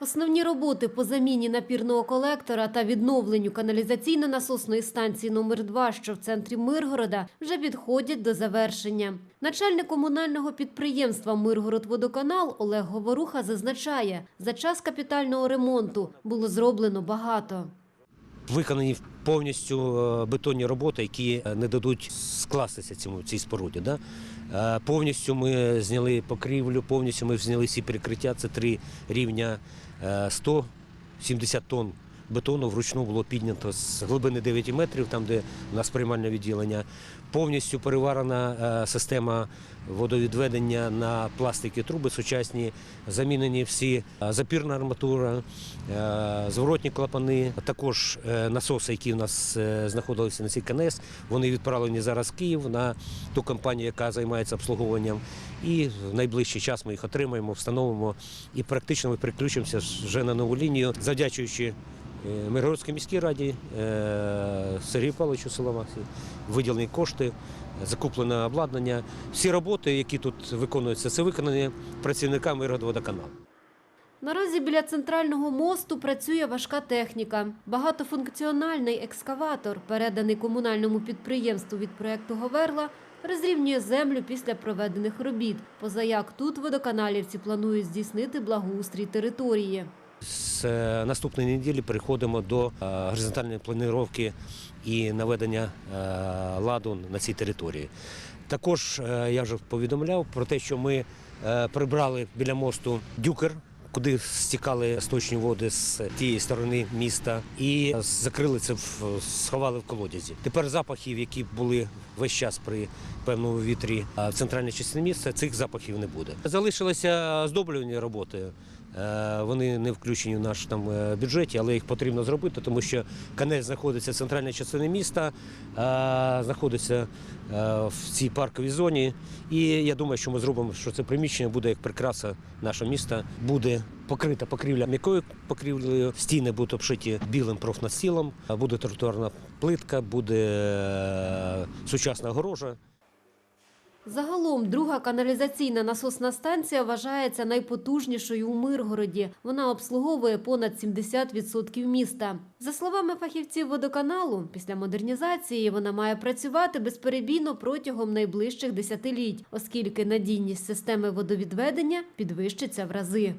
Основні роботи по заміні напірного колектора та відновленню каналізаційно-насосної станції номер 2 що в центрі Миргорода, вже підходять до завершення. Начальник комунального підприємства «Миргородводоканал» Олег Говоруха зазначає, за час капітального ремонту було зроблено багато. Виконані повністю е, бетонні роботи, які е, не дадуть скластися цьому цій споруді. Да? Е, Повністю ми зняли покрівлю, повністю ми зняли всі перекриття. Це три рівня е, 170 тонн бетону вручну було піднято з глибини 9 метрів, там де у нас приймальне відділення. Повністю переварена е, система водовідведення на пластики труби сучасні, замінені всі е, запірна арматура, е, зворотні клапани, також насоси, які у нас знаходилися на цій КНС, вони відправлені зараз в Київ на ту компанію, яка займається обслуговуванням. І в найближчий час ми їх отримаємо, встановимо і практично ми переключимося вже на нову лінію, завдячуючи Миргородській міській раді е, Сергію Павловичу Соломахі, виділені кошти, закуплене обладнання. Всі роботи, які тут виконуються, це виконані працівниками Миргородводоканалу. Наразі біля центрального мосту працює важка техніка. Багатофункціональний екскаватор, переданий комунальному підприємству від проекту Говерла, розрівнює землю після проведених робіт. Позаяк тут водоканалівці планують здійснити благоустрій території. З е, наступної неділі переходимо до е, горизонтальної планування і наведення е, ладу на цій території. Також я вже повідомляв про те, що ми прибрали біля мосту дюкер. Куди стікали сточні води з тієї сторони міста, і закрили це сховали в колодязі. Тепер запахів, які були весь час при певному вітрі в центральній частині міста, цих запахів не буде. Залишилися оздоблювані роботи. Е, Вони не включені в наш там е, бюджеті, але їх потрібно зробити, тому що канець знаходиться в центральній частині міста, е, знаходиться в цій парковій зоні. І я думаю, що ми зробимо, що це приміщення буде як прикраса нашого міста. Буде покрита покрівля м'якою покрівлею, стіни будуть обшиті білим профнастілом, буде тротуарна плитка, буде сучасна огорожа. Загалом друга каналізаційна насосна станція вважається найпотужнішою у Миргороді. Вона обслуговує понад 70% міста. За словами фахівців водоканалу, після модернізації вона має працювати безперебійно протягом найближчих десятиліть, оскільки надійність системи водовідведення підвищиться в рази.